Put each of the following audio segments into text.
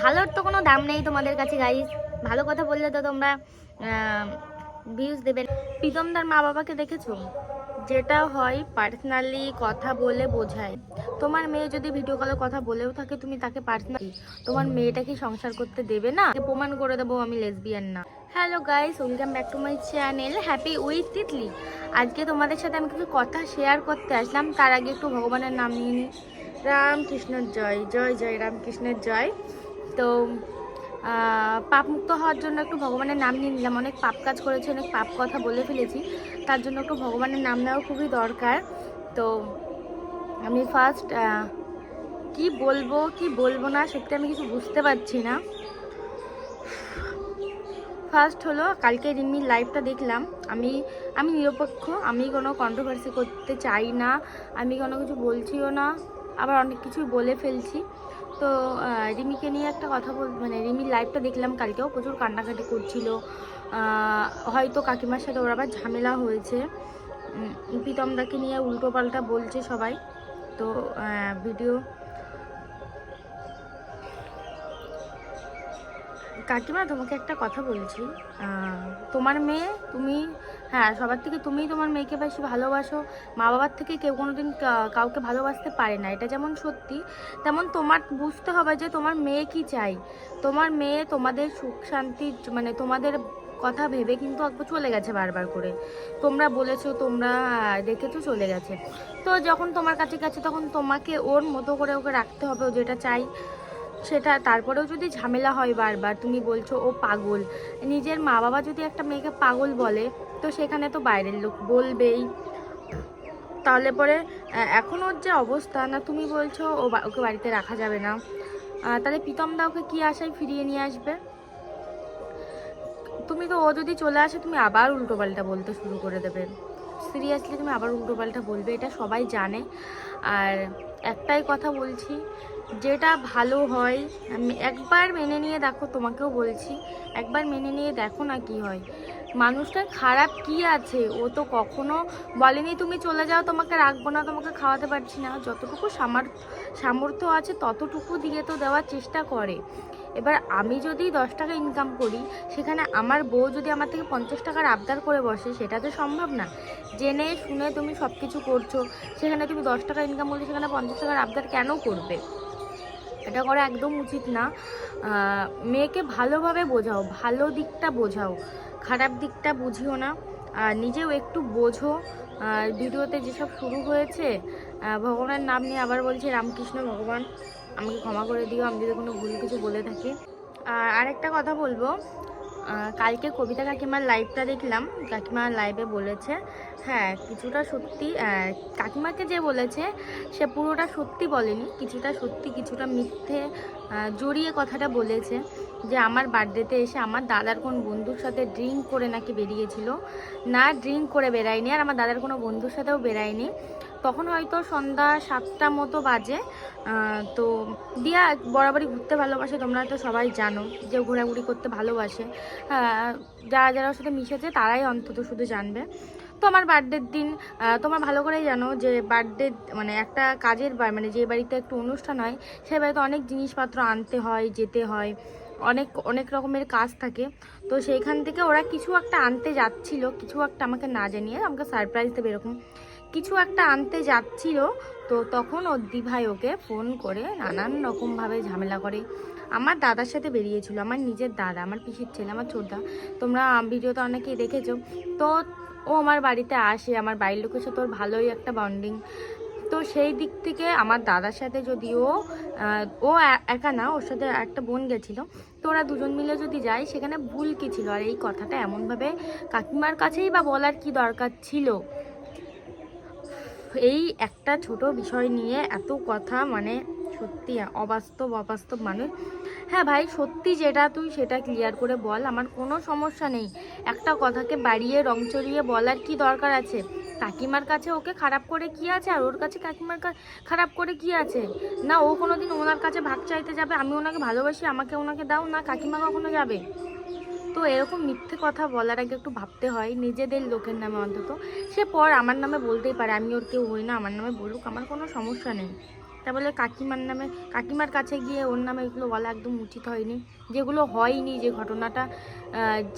ভালোর তো কোনো দাম নেই তোমাদের কাছে গাইস ভালো কথা বললে তো তোমরা ভিউজ দেবে। প্রীতমদার মা বাবাকে দেখেছ? যেটা হয় পার্সোনালি কথা বলে বোঝায়। তোমার মেয়ে যদি ভিডিও কলে কথা বলেও থাকে, তুমি তাকে পার্সোনালি তোমার মেয়েটাকে সংসার করতে দেবে না। প্রমাণ করে দেবো আমি লেসবিয়ান না। Hello guys welcome back to my channel happy with Titli আজকে তোমাদের সাথে আমি কিছু কথা শেয়ার করতে আসলাম। তার আগে একটু ভগবানের নাম নিয়ে নিই রামকৃষ্ণের জয় জয় জয়, রামকৃষ্ণের জয়। তো আহ, পাপমুক্ত হওয়ার জন্য একটু ভগবানের নাম নিয়ে নিলাম। অনেক পাপ কাজ করেছি অনেক পাপ কথা বলে ফেলেছি। তার জন্য একটু ভগবানের নাম নেওয়া খুবই দরকার। তো আমি ফার্স্ট কি বলব কি বলব না সত্যি আমি কিছু বুঝতে পারছি না। ফার্স্ট হলো কালকে রিমির লাইভটা দেখলাম। আমি আমি নিরপেক্ষ আমি কোনো কন্ট্রোভার্সি করতে চাই না আমি কোনো কিছু বলছিও না আবার অনেক কিছুই বলে ফেলছি। তো রিমিকে নিয়ে একটা কথা বল মানে রিমির লাইফটা দেখলাম কালকেও, প্রচুর কান্নাকাটি করছিল। হয়তো কাকিমার সাথে ওর আবার ঝামেলা হয়েছে। প্রীতমদাকে নিয়ে উল্টো পাল্টা বলছে সবাই। তো ভিডিও কাকিমা তোমাকে একটা কথা বলছি। তোমার মেয়ে, তুমি হ্যাঁ সবার থেকে তুমিই তোমার মেয়েকে বেশি ভালোবাসো। মা বাবার থেকে কেউ কোনোদিন কা- কাউকে ভালোবাসতে পারে না। এটা যেমন সত্যি, তেমন তোমার, বুঝতে হবে যে তোমার মেয়ে কি চাই। তোমার মেয়ে তোমাদের সুখ শান্তি মানে তোমাদের কথা ভেবে কিন্তু একবার চলে গেছে বারবার করে। তোমরা বলেছ, তোমরা দেখেছ চলে গেছে। তো যখন তোমার কাছে গেছে, তখন তোমাকে ওর মতো করে ওকে রাখতে হবে, ও যেটা চাই। সেটা তারপরেও যদি ঝামেলা হয় বারবার, তুমি বলছো, ও পাগল। নিজের মা বাবা যদি একটা মেয়েকে পাগল বলে, তো সেখানে তো বাইরের লোক বলবেই। তাহলে পরে এখন ওর যে অবস্থা, না তুমি বলছো, ও ওকে বাড়িতে রাখা যাবে না। তাহলে প্রীতম দা ওকে কী আশায় ফিরিয়ে নিয়ে আসবে? তুমি তো ও যদি চলে আসে, তুমি আবার উল্টোপাল্টা বলতে শুরু করে দেবে। সিরিয়াসলি তুমি আবার উল্টোপাল্টা বলবে, এটা সবাই জানে। আর একটাই কথা বলছি, যেটা ভালো হয়, আমি একবার মেনে নিয়ে দেখো, তোমাকেও বলছি, একবার মেনে নিয়ে দেখো না কি হয়। মানুষটার খারাপ কি আছে, ও তো কখনো বলেনি, তুমি চলে যাও, তোমাকে রাখব না, তোমাকে খাওয়াতে পারছি না। যতটুকু সামার, সামর্থ্য আছে, ততটুকু দিয়ে তো দেওয়ার চেষ্টা করে। এবার আমি যদি দশ টাকা ইনকাম করি, সেখানে আমার বউ যদি আমার থেকে পঞ্চাশ টাকার আবদার করে বসে, সেটা তো সম্ভব না। জেনে শুনে তুমি সব কিছু করছ, সেখানে তুমি দশ টাকা ইনকাম করলে সেখানে পঞ্চাশ টাকার আবদার কেন করবে? এটা করা একদম উচিত না। মেয়েকে ভালোভাবে বোঝাও, ভালো দিকটা বোঝাও, খারাপ দিকটা বুঝিও না। আর নিজেও একটু বোঝো। ভিডিওতে যেসব শুরু হয়েছে ভগবানের নাম নিয়ে আবার বলছি, রামকৃষ্ণ ভগবান। আমাকে ক্ষমা করে দিও, আমি যদি কোনো ভুল কিছু বলে থাকি। আর আরেকটা কথা বলব কালকে কবিতা কাকিমার লাইভটা দেখলাম, কাকিমা লাইভে বলেছে হ্যাঁ কিছুটা সত্যি কাকিমাকে যে বলেছে, সে পুরোটা সত্যি বলেনি, কিছুটা সত্যি, কিছুটা মিথ্যে জড়িয়ে কথাটা বলেছে, যে আমার বার্থডেতে এসে আমার দাদার কোন বন্ধুর সাথে ড্রিঙ্ক করে নাকি বেরিয়েছিল। না ড্রিঙ্ক করে বেরায়নি আর আমার দাদার কোনো বন্ধুর সাথেও বেরায়নি তখন হয়তো সন্ধ্যা সাতটা মতো বাজে। তো দিয়া বরাবরই ঘুরতে ভালোবাসে, তোমরা তো সবাই জানো যে ঘোরাঘুরি করতে ভালোবাসে। যারা যারা সাথে মিশেছে তারাই অন্তত শুধু জানবে। তো আমার বার্থডের দিন তোমরা ভালো করেই জানো যে বার্থডে মানে একটা কাজের মানে যে বাড়িতে একটু অনুষ্ঠান হয় সেই বাড়িতে অনেক জিনিসপত্র আনতে হয়, যেতে হয়। অনেক অনেক রকমের কাজ থাকে। তো সেইখান থেকে ওরা কিছু একটা আনতে যাচ্ছিল, কিছু একটা আমাকে না জানিয়ে আমাকে সারপ্রাইজ দেবে এরকম। কিছু একটা আনতে যাচ্ছিল, তো তখন ওর দিভাই ওকে ফোন করে নানান রকমভাবে ঝামেলা করে। আমার দাদার সাথে বেরিয়েছিল, আমার নিজের দাদা, আমার পিসির ছেলে, আমার ছোটদা। তোমরা ভিডিওতে অনেকেই দেখেছ। তো ও আমার বাড়িতে আসে, আমার বাড়ির লোকের সাথে ওর ভালোই একটা বন্ডিং তো সেই দিক থেকে আমার দাদার সাথে যদিও ও একা না, ওর সাথে একটা বোন গেছিল। তো ওরা দুজন মিলে যদি যায় সেখানে ভুল কি ছিল? আর এই কথাটা এমনভাবে কাকিমার কাছেই বা বলার কি দরকার ছিল? এই একটা ছোট বিষয় নিয়ে এত কথা মানে সত্যি অবাস্তব অবাস্তব মানুষ। হ্যাঁ ভাই, সত্যি যেটা তুই সেটা ক্লিয়ার করে বল, আমার কোনো সমস্যা নেই। একটা কথাকে বাড়িয়ে, রং চড়িয়ে বলার কি দরকার আছে? কাকিমার কাছে ওকে খারাপ করে কি আছে? আর ওর কাছে কাকিমার খারাপ করে কি আছে? না, ও কোনো দিন ওনার কাছে ভাগ চাইতে যাবে। আমি ওনাকে ভালোবাসি, আমাকে ওনাকে দাও। না, কাকিমা কখনো যাবে? তো এরকম মিথ্যে কথা বলার আগে একটু ভাবতে হয়। নিজেদের লোকের নামে অন্তত। সে পর আমার নামে বলতেই পারে। আমি ওর কেউ হই না, আমার নামে বলুক, আমার কোনো সমস্যা নেই। তা বলে কাকিমার নামে, কাকিমার কাছে গিয়ে ওর নামে এগুলো বলা একদম উচিত হয়নি। যেগুলো হয়নি যে ঘটনাটা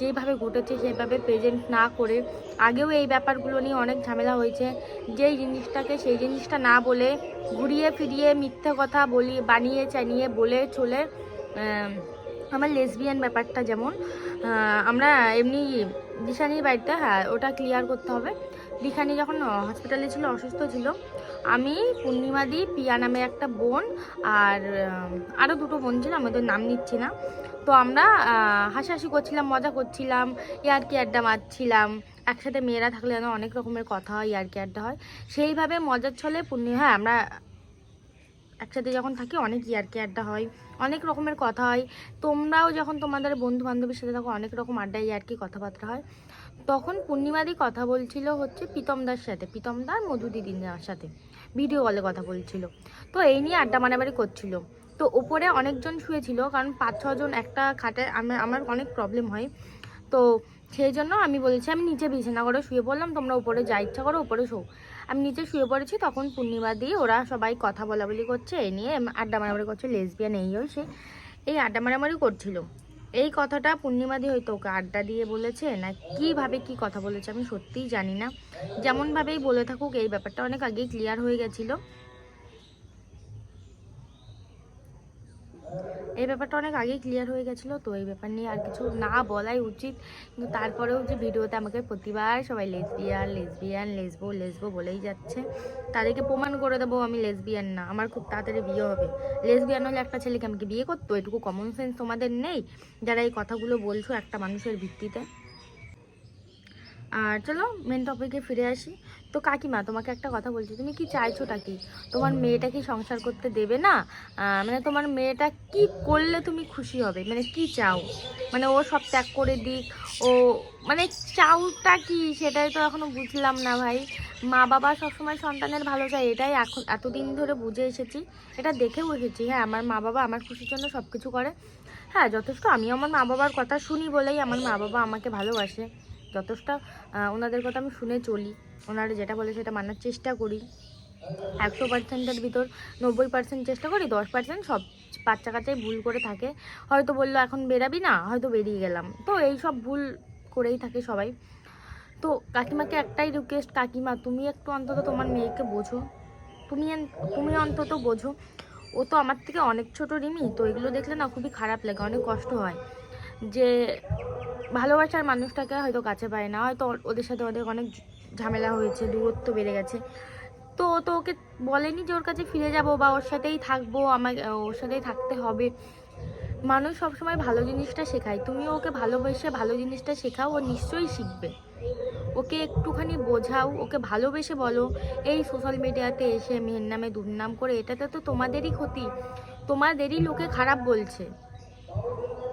যেভাবে ঘটেছে সেভাবে প্রেজেন্ট না করে। আগেও এই ব্যাপারগুলো নিয়ে অনেক ঝামেলা হয়েছে। যেই জিনিসটাকে সেই জিনিসটা না বলে ঘুরিয়ে ফিরিয়ে মিথ্যে কথা বলি, বানিয়ে চানিয়ে বলে চলে আমার লেসবিয়ান ব্যাপারটা যেমন আমরা এমনি দিশানির বাড়িতে হ্যাঁ ওটা ক্লিয়ার করতে হবে। দিশানি যখন হসপিটালে ছিল, অসুস্থ ছিল আমি পূর্ণিমাদি পিয়া নামে একটা বোন আর আরও দুটো বোন ছিল, আমাদের নাম নিচ্ছি না। তো আমরা হাসাহাসি করছিলাম, মজা করছিলাম, ইয়ারকি আড্ডা মারছিলাম। একসাথে মেয়েরা থাকলে যেন অনেক রকমের কথা হয়, ইয়ারকি আড্ডা হয়। সেইভাবে মজার ছলে পূর্ণিমা হ্যাঁ আমরা একসাথে যখন থাকি অনেক ইয়ারকি আড্ডা হয়, অনেক রকমের কথা হয়। তোমরাও যখন তোমাদের বন্ধু বান্ধবীর সাথে থাকো, অনেক রকম আড্ডা ইয়ারকি কথাবার্তা হয়। তখন পূর্ণিমাদি কথা বলছিল হচ্ছে প্রীতমদার সাথে প্রীতমদার মধু দিদির সাথে। ভিডিও কলে কথা বলছিল। তো এই নিয়ে আড্ডা মারামারি করছিল। তো ওপরে অনেকজন শুয়েছিল, কারণ পাঁচ ছজন একটা খাটে আমার আমার অনেক প্রবলেম হয়। তো সেই জন্য আমি বলেছি, আমি নিচে বিছানা করে শুয়ে পড়লাম, তোমরা উপরে যা ইচ্ছা করো উপরে শো। আমি নিচে শুয়ে পড়েছি, তখন পূর্ণিমা দিয়ে ওরা সবাই কথা বলা বলি করছে এই নিয়ে আড্ডা মারামারি করছে লেসবিয়ান এই ওই সে। এই আড্ডা মারামারি করছিল। এই কথাটা পূর্ণিমাদি হয়তো ওকে আড্ডা দিয়ে বলেছে না কীভাবে কি কথা বলেছে আমি সত্যিই জানি না। যেমনভাবেই বলে থাকুক, এই ব্যাপারটা অনেক আগেই ক্লিয়ার হয়ে গেছিল। এই ব্যাপারটা অনেক আগেই ক্লিয়ার হয়ে গেছিল, তো এই ব্যাপার নিয়ে আর কিছু না বলাই উচিত। কিন্তু তারপরেও যে ভিডিওতে আমাকে প্রতিবার সবাই লেসবিয়ান লেসবিয়ান লেসবো লেসবো বলেই যাচ্ছে, তাদেরকে প্রমাণ করে দেবো আমি লেসবিয়ান না। আমার খুব তাড়াতাড়ি বিয়ে হবে। লেসবিয়ান হলে একটা ছেলেকে আমাকে বিয়ে করতো এটুকু কমন সেন্স তোমাদের নেই? যারা এই কথাগুলো বলছো একটা মানুষের ভিত্তিতে। আর চলো মেন টপিকে ফিরে আসি। তো কাকিমা, তোমাকে একটা কথা বলছি, তুমি কি চাইছোটা কি? তোমার মেয়েটা কি সংসার করতে দেবে না? মানে তোমার মেয়েটা কি করলে তুমি খুশি হবে? মানে কি চাও? মানে ও সব ত্যাগ করে দিক, ও মানে চাউটা কি? সেটাই তো এখনও বুঝলাম না ভাই। মা বাবা সবসময় সন্তানের ভালো চায়, এটাই এখন এতদিন ধরে বুঝে এসেছি। এটা দেখেও এসেছি হ্যাঁ আমার মা বাবা আমার খুশির জন্য সব কিছু করে। হ্যাঁ যথেষ্ট আমি আমার মা বাবার কথা শুনি বলেই আমার মা বাবা আমাকে ভালোবাসে। যথেষ্ট ওনাদের কথা আমি শুনে চলি। ওনারা যেটা বলে সেটা মানার চেষ্টা করি। একশো পার্সেন্টের ভিতর নব্বই পার্সেন্ট চেষ্টা করি, দশ পার্সেন্ট সব বাচ্চা কাচ্চাই ভুল করে থাকে। হয়তো বলল, এখন বেরাবি না? হয়তো বেরিয়ে গেলাম। তো এই সব ভুল করেই থাকে সবাই। তো কাকিমাকে একটাই রিকোয়েস্ট কাকিমা, তুমি একটু অন্তত তোমার মেয়েকে বোঝো। তুমি তুমি অন্তত বোঝো। ও তো আমার থেকে অনেক ছোট রিমি, তো এগুলো দেখলে না খুবই খারাপ লাগে, অনেক কষ্ট হয়। যে ভালোবাসার মানুষটাকে হয়তো কাছে পায় না, হয়তো ওদের সাথে ওদের অনেক ঝামেলা হয়েছে, দূরত্ব বেড়ে গেছে। তো তো ওকে বলেনি যে ওর কাছে ফিরে যাব বা ওর সাথেই থাকব আমাকে ওর সাথেই থাকতে হবে। মানুষ সবসময় ভালো জিনিসটা শেখায়। তুমি ওকে ভালোবেসে ভালো জিনিসটা শেখাও, ও নিশ্চয়ই শিখবে। ওকে একটুখানি বোঝাও, ওকে ভালোবেসে বলো, এই সোশ্যাল মিডিয়াতে এসে মেয়ের নামে দুর্নাম করে, এটাতে তো তোমাদেরই ক্ষতি। তোমাদেরই লোকে খারাপ বলছে।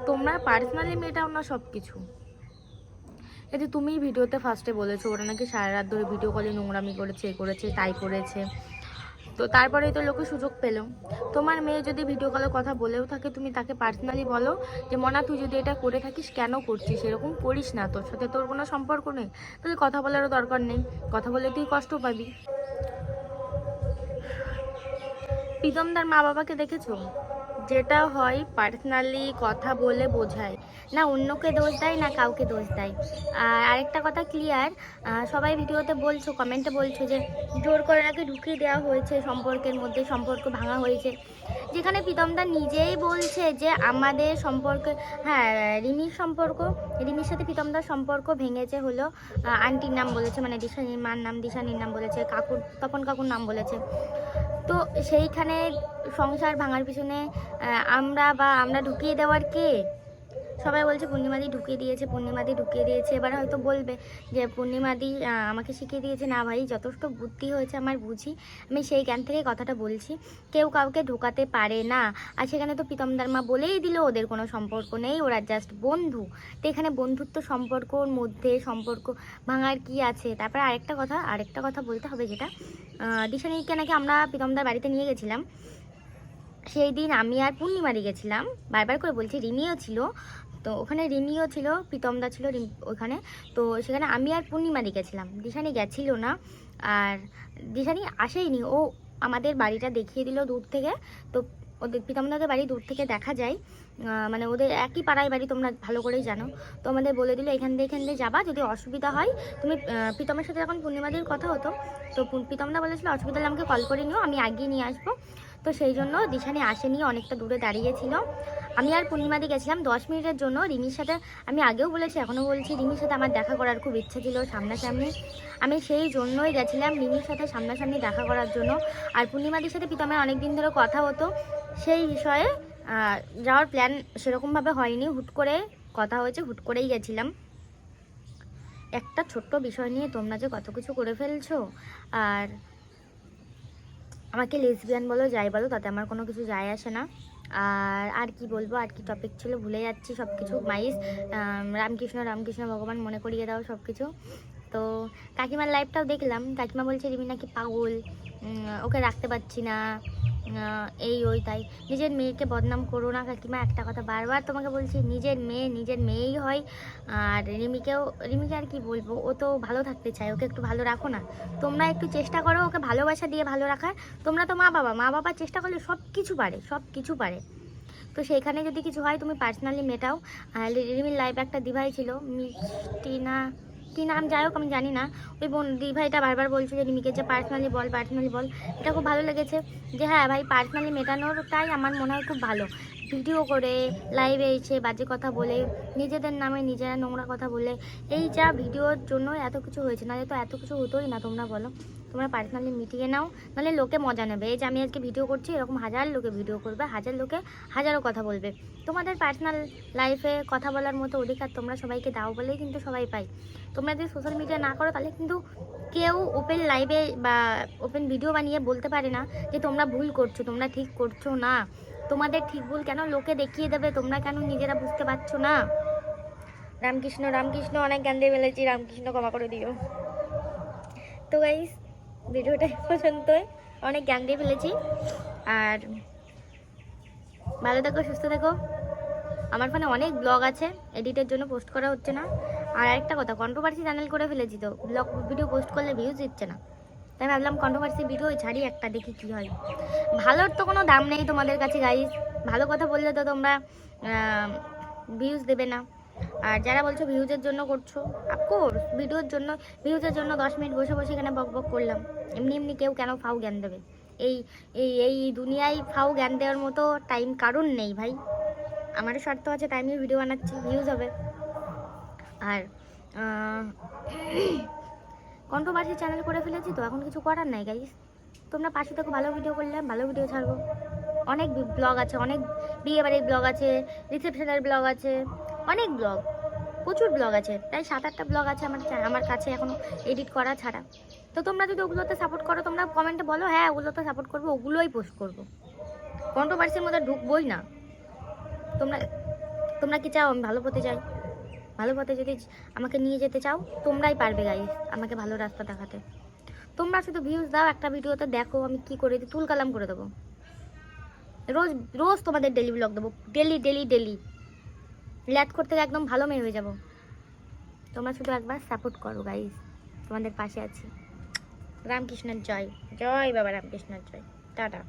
তোমরা পার্সোনালি মেটাও না সব কিছু এতে তুমিই ভিডিওতে ফার্স্টে বলেছ, ওরা নাকি সারা রাত ধরে ভিডিও কলে নোংরামি করেছে, এ করেছে, তাই করেছে। তো তারপরে তো লোকে সুযোগ পেল। তোমার মেয়ে যদি ভিডিও কলে কথা বলেও থাকে, তুমি তাকে পার্সোনালি বলো যে, মনা, তুই যদি এটা করে থাকিস, কেন করছিস? এরকম করিস না, তোর সাথে তোর কোনো সম্পর্ক নেই। তাহলে কথা বলারও দরকার নেই। কথা বলে তুই কষ্ট পাবি। প্রীতমদার মা বাবাকে দেখেছ? যেটা হয় পার্সোনালি কথা বলে বোঝায়। না অন্যকে দোষ দেয়, না কাউকে দোষ দেয়। আর আরেকটা কথা ক্লিয়ার সবাই ভিডিওতে বলছো কমেন্টে বলছো যে জোর করে নাকি ঢুকিয়ে দেওয়া হয়েছে সম্পর্কের মধ্যে, সম্পর্ক ভাঙা হয়েছে। যেখানে প্রীতমদা নিজেই বলছে যে আমাদের সম্পর্ক হ্যাঁ রিমির সম্পর্ক রিমির সাথে প্রীতমদার সম্পর্ক ভেঙেছে হলো আন্টির নাম বলেছে মানে দিশানির মার নাম, দিশানির নাম বলেছে, কাকুর, তপন কাকুর নাম বলেছে। তো সেইখানে সংসার ভাঙার পিছনে আমরা বা আমরা ঢুকিয়ে দেওয়ার কে? সবাই বলছে পূর্ণিমাদি ঢুকিয়ে দিয়েছে, পূর্ণিমাদি ঢুকিয়ে দিয়েছে। এবার হয়তো বলবে যে, পূর্ণিমাদি আমাকে শিখিয়ে দিয়েছে। না ভাই, যথেষ্ট বুদ্ধি হয়েছে আমার, বুঝি। আমি সেই জ্ঞান থেকে কথাটা বলছি। কেউ কাউকে ঢোকাতে পারে না। আর সেখানে তো প্রীতমদার মা বলেই দিল, ওদের কোনো সম্পর্ক নেই, ওরা জাস্ট বন্ধু। তো এখানে বন্ধুত্ব সম্পর্কর মধ্যে সম্পর্ক ভাঙার কি আছে? তারপরে আরেকটা কথা আরেকটা কথা বলতে হবে যেটা। দিশানিকে নাকি আমরা প্রীতমদার বাড়িতে নিয়ে গেছিলাম। সেই দিন আমি আর পূর্ণিমারি গেছিলাম। বারবার করে বলছি, রিমিও ছিল। তো ওখানে রিমিও ছিল, প্রীতমদা ছিল ওখানে। তো সেখানে আমি আর পূর্ণিমারি গেছিলাম দিশানি গেছিল না, আর দিশানি আসেইনি। ও আমাদের বাড়িটা দেখিয়ে দিল দূর থেকে। তো ওদের পিতামদাদের বাড়ি দূর থেকে দেখা যায়। মানে ওদের একই পাড়ায় বাড়ি, তোমরা ভালো করেই জানো। তো আমাদের বলে দিল, এখান দিয়ে এখান দিয়ে যাবা, যদি অসুবিধা হয় তুমি প্রীতমের সাথে যখন পূর্ণিমাদির কথা হতো, তো প্রীতমদা বলেছিল, অসুবিধা হলে আমাকে কল করে নিও, আমি আগিয়ে নিয়ে আসব। তো সেই জন্য দিশানি আসেনি, অনেকটা দূরে দাঁড়িয়েছিল। আমি আর পূর্ণিমাদি গেছিলাম দশ মিনিটের জন্য। রিমির সাথে আমি আগেও বলেছি, এখনও বলছি, রিমির সাথে আমার দেখা করার খুব ইচ্ছে ছিল সামনাসামনি। আমি সেই জন্যই গেছিলাম রিমির সাথে সামনাসামনি দেখা করার জন্য। আর পূর্ণিমাদির সাথে প্রীতমের অনেক দিন ধরে কথা হতো। সেই বিষয়ে যাওয়ার প্ল্যান সেরকমভাবে হয়নি। হুট করে কথা হয়েছে, হুট করেই গেছিলাম। একটা ছোট্ট বিষয় নিয়ে তোমরা যে কত কিছু করে ফেলছো, আর আমাকে লেসবিয়ান বলো, যাই বলো, তাতে আমার কোনো কিছু যায় আসে না। আর আর কি বলব, আর কি টপিক ছিল, ভুলে যাচ্ছি সব কিছু মাইস রামকৃষ্ণ রামকৃষ্ণ ভগবান মনে করিয়ে দাও সব কিছু তো, কাকিমার লাইফটাও দেখলাম। কাকিমা বলছে রিমি নাকি পাগল? ওকে রাখতে পারছি না। এই, ওই, তাই। নিজের মেয়েকে বদনাম করো না, কাকিমা, একটা কথা বারবার তোমাকে বলছি, নিজের মেয়ে, নিজের মেয়েই হয়। আর রিমিকেও, রিমিকে আর কি বলব, ও তো ভালো থাকতে চায়, ওকে একটু ভালো রাখো না। তোমরা একটু চেষ্টা করো ওকে ভালোবাসা দিয়ে ভালো রাখার। তোমরা তো মা বাবা মা বাবা চেষ্টা করলে সব কিছু পারে, সব কিছু পারে। তো সেইখানে যদি কিছু হয়, তুমি পার্সোনালি মেটাও। আর রিমির লাইফ একটা দিভাই ছিল, মিষ্টি না কী নাম যাই হোক, আমি জানি না। ওই বোন, দিভাইটা বারবার বলছে যে, রিমিকে যে পার্সোনালি বল পার্সোনালি বল। এটা খুব ভালো লেগেছে যে হ্যাঁ ভাই পার্সোনালি মেটানোরটাই আমার মনে হয় খুব ভালো। ভিডিও করে লাইভে এসে বাজে কথা বলে, নিজেদের নামে নিজেরা নোংরা কথা বলে, এই যা ভিডিওর জন্য এত কিছু হয়েছে, নাহলে তো এত কিছু হতোই না তোমরা বলো। তোমরা পার্সোনালি মিটিয়ে নাও, নাহলে লোকে মজা নেবে। এই যে আমি আজকে ভিডিও করছি, এরকম হাজার লোকে ভিডিও করবে, হাজার লোকে হাজারো কথা বলবে। তোমাদের পার্সোনাল লাইফে কথা বলার মতো অধিকার তোমরা সবাইকে দাও বলেই কিন্তু সবাই পাই তোমরা যদি সোশ্যাল মিডিয়া না করো, তাহলে কিন্তু কেউ ওপেন লাইভে বা ওপেন ভিডিও বানিয়ে বলতে পারে না যে তোমরা ভুল করছ, তোমরা ঠিক করছ না। তোমাদের ঠিক ভুল কেন? লোকে দেখিয়ে দেবে, তোমরা কেন নিজেরা বুঝতে পারছ না? রামকৃষ্ণ রামকৃষ্ণ, অনেক জ্ঞান দিয়ে ফেলেছি, রামকৃষ্ণ ক্ষমা করে দিও। তো গাইস ভিডিওটা এই পর্যন্তই। অনেক জ্ঞান দিয়ে ফেলেছি। আর ভালো থেকো, সুস্থ থেকো। আমার ফোনে অনেক ব্লগ আছে এডিটের জন্য পোস্ট করা হচ্ছে না। আর একটা কথা কন্ট্রোভার্সি চ্যানেল করে ফেলেছি তো। ব্লগ ভিডিও পোস্ট করলে ভিউজ দিচ্ছে না। তাই ভাবলাম কন্ট্রোভার্সি ভিডিও ছাড়ি, একটা দেখি কি হয়। ভালোর তো কোনো দাম নেই তোমাদের কাছে গাইস ভালো কথা বললে তো তোমরা ভিউজ দেবে না। আর যারা বলছো ভিউজের জন্য করছ আফকোর্স ভিডিওর জন্য ভিউজের জন্য দশ মিনিট বসে বসে এখানে বক বক করলাম। এমনি এমনি কেউ কেন ফাউ জ্ঞান দেবে? এই এই এই দুনিয়ায় ফাউ জ্ঞান দেওয়ার মতো টাইম কারণ নেই, ভাই। আমারও স্বার্থ আছে, তাই আমি ভিডিও বানাচ্ছি ভিউজ হবে। আর কন্ট্রোভার্সি চ্যানেল করে ফেলেছি তো এখন কিছু করার নাই গাইস তোমরা পাশে থেকে, ভালো ভিডিও করলে, ভালো ভিডিও ছাড়বো। অনেক ব্লগ আছে, অনেক বিয়ে বাড়ির ব্লগ আছে রিসেপশনের ব্লগ আছে, অনেক ব্লগ প্রচুর ব্লগ আছে। প্রায় সাত আটটা ব্লগ আছে আমার আমার কাছে এখনও এডিট করা ছাড়া। তো তোমরা যদি ওগুলোতে সাপোর্ট করো, তোমরা কমেন্টে বলো হ্যাঁ ওগুলোতে সাপোর্ট করব, ওগুলোই পোস্ট করব। কন্ট্রোভার্সির মধ্যে ঢুকবোই না। তোমরা তোমরা কি চাও, আমি ভালো পথে যাই? ভালো পথে যদি আমাকে নিয়ে যেতে চাও, তোমরাই পারবে গাইস আমাকে ভালো রাস্তা দেখাতে। তোমরা শুধু ভিউজ দাও, একটা ভিডিওতে দেখো আমি কি করে দিই তুল কালাম করে দেবো। রোজ রোজ তোমাদের ডেলি ব্লগ দেবো। ডেলি ডেলি ডেলি ল্যাট করতে একদম ভালো মেয়ে হয়ে যাব। তোমরা শুধু একবার সাপোর্ট করো গাইস তোমাদের পাশে আছি। রামকৃষ্ণের জয়। জয় বাবা রামকৃষ্ণের জয়। টাটা।